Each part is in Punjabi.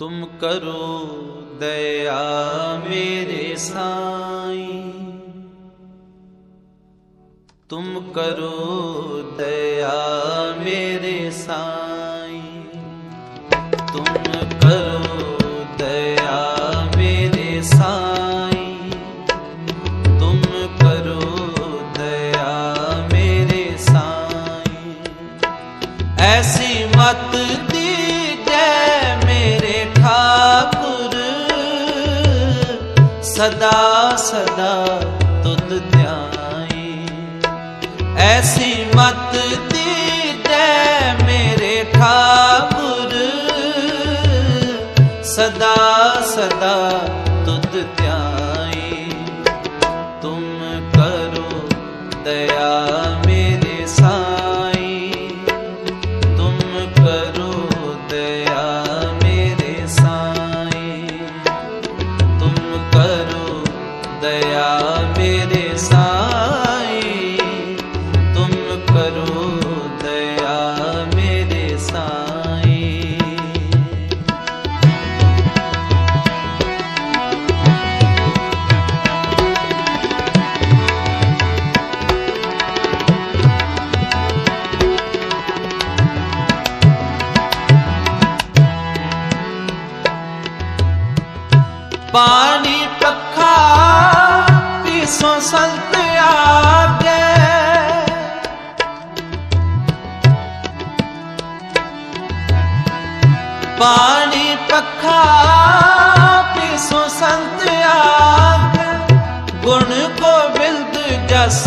तुम करो दया मेरे साई। तुम करो दया मेरे साईं। तुम करो दया मेरे साई। तुम करो दया मेरे साई। ऐसी मत ਸਦਾ ਸਦਾ ਤੁਧ ਧਿਆਏ ਐਸੀ ਬਾਣੀ ਪੱਖਾ ਪਿਸੋ ਸੰਤ ਆਖ ਗੁਣ ਗੋਬਿੰਦ ਜਸ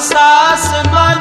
ਸਾਸ ਮਨ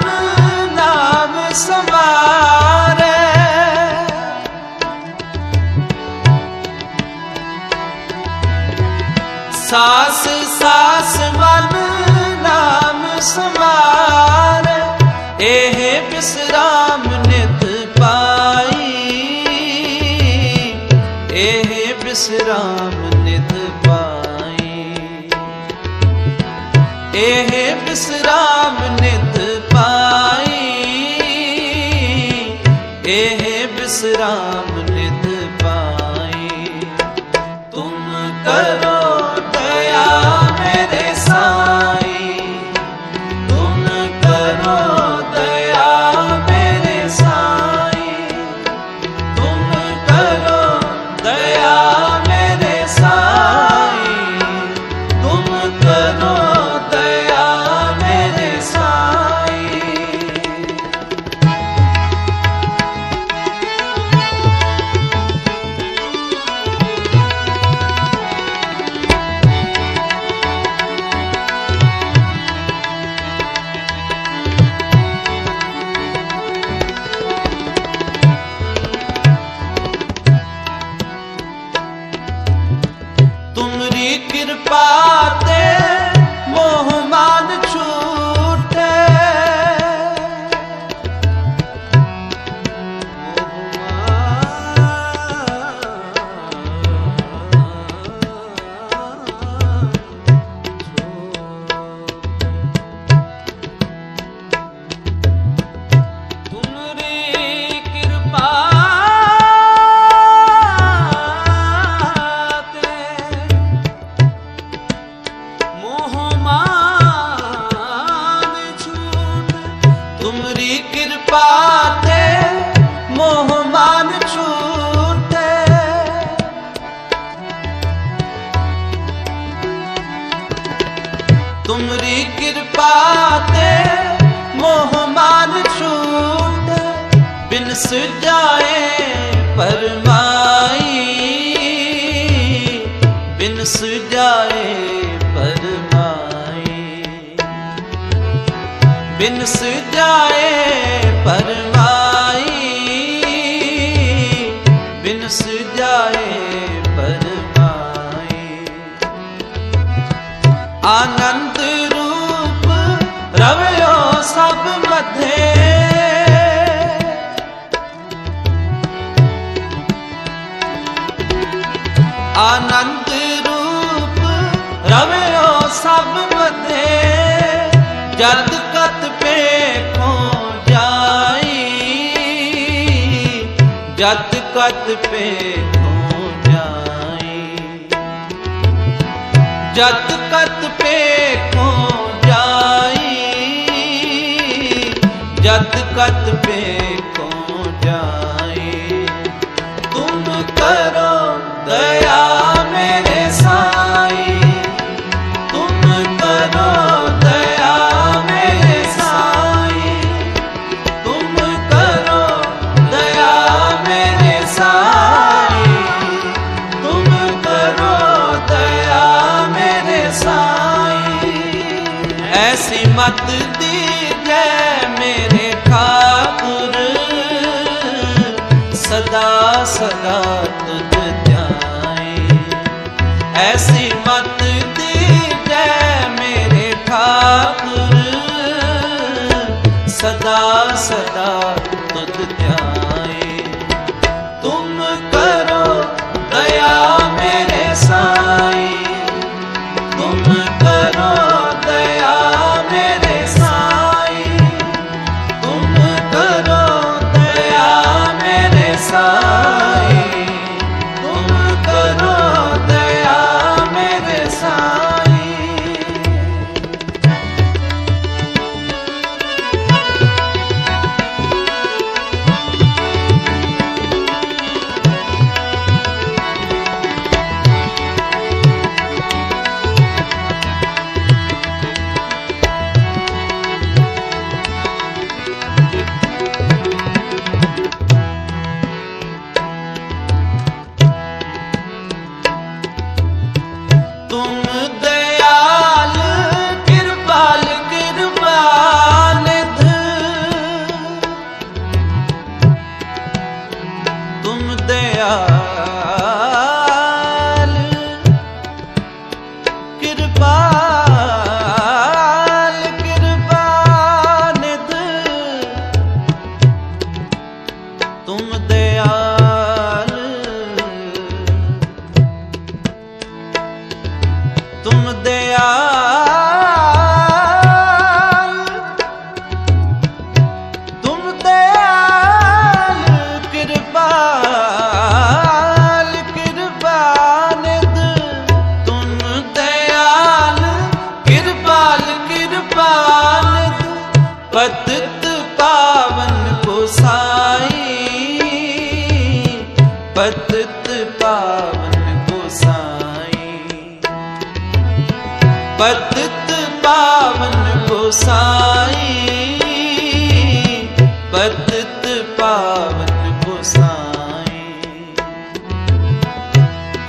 ਮਾਈ ਬਿਨ ਸੁਜਾਏ ਪਰਮਾਈ ਬਿਨ ਸੁਜਾਏ ਪਰਮਾਈ ਬਿਨ ਸੁਜਾਏ ਪਰਮਾਈ ਆਨੰਦ ਰੂਪ ਰਵਿਓ ਸਭ ਮਧੇ। ਆਨੰਦ ਰੂਪ ਰਵਿਓ ਸਭ ਮਤੇ ਜਲਦ ਕਤ ਪੇਖੋ ਜਾਈ। ਜਦ ਕਤ ਪੇਖੋ ਜਾਈ। ਜਦ ਕਤ ਪੇਖੋ ਜਾਈ ਜਦ ਕਤ ਪੇ सदा भगत्या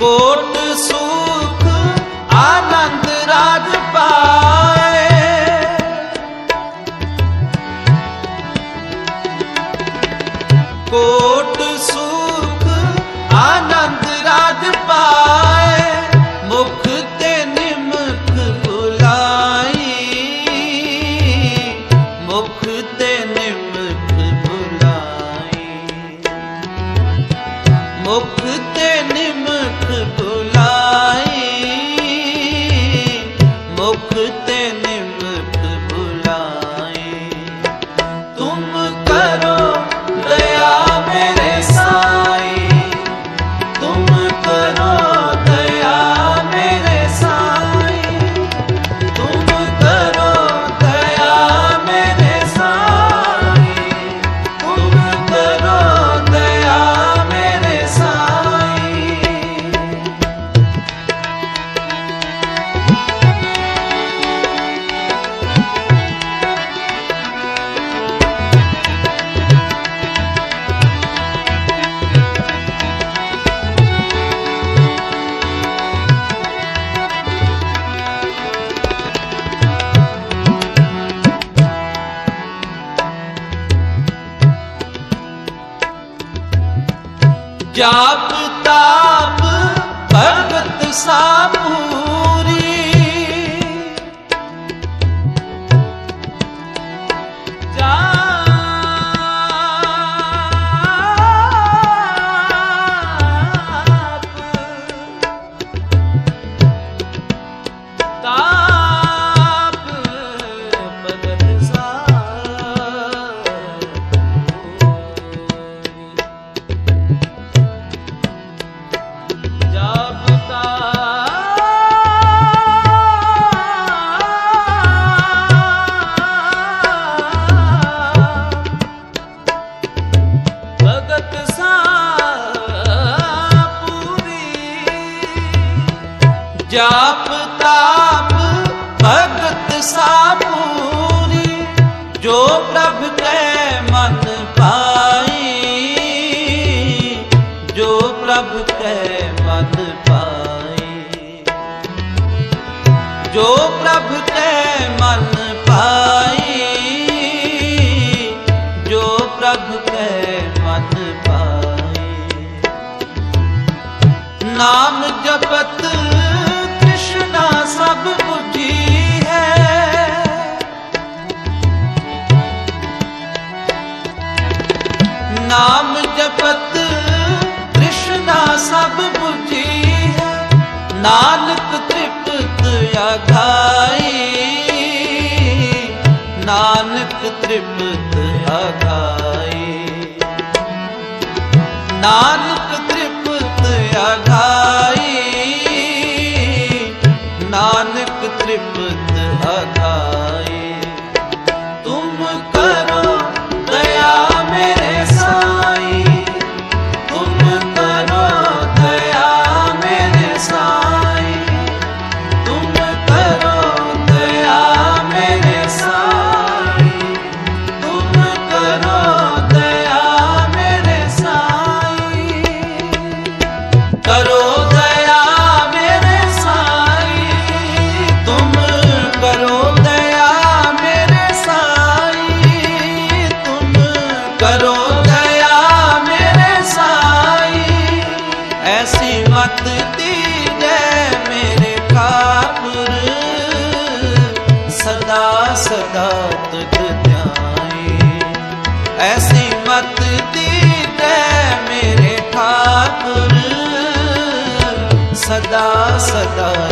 कोट सु ਜਾਪ ਤਾਪ ਭਗਤ ਸਾਪੂ ਮਨ ਪਾਈ ਜੋ ਪ੍ਰਭ ਕੈ ਮਨ ਪਾਈ ਜੋ ਪ੍ਰਭ ਕੈ ਮਨ ਪਾਈ ਨਾਮ ਜਪਤ ਤ੍ਰਿਸ਼ਨਾ ਸਭ 부ਝੀ ਹੈ। ਨਾਮ ਜਪਤ ਨਾਨਕ ਤ੍ਰਿਪਤ ਅਘਾਈ ਨਾਨਕ ਤ੍ਰਿਪਤ ਅਘਾਈ ਨਾਨਕ ਤ੍ਰਿਪਤ ਅਘਾਈ ਮਤ ਦੀਜੈ ਮੇਰੇ ਠਾਕੁਰ। ਸਦਾ ਸਦਾ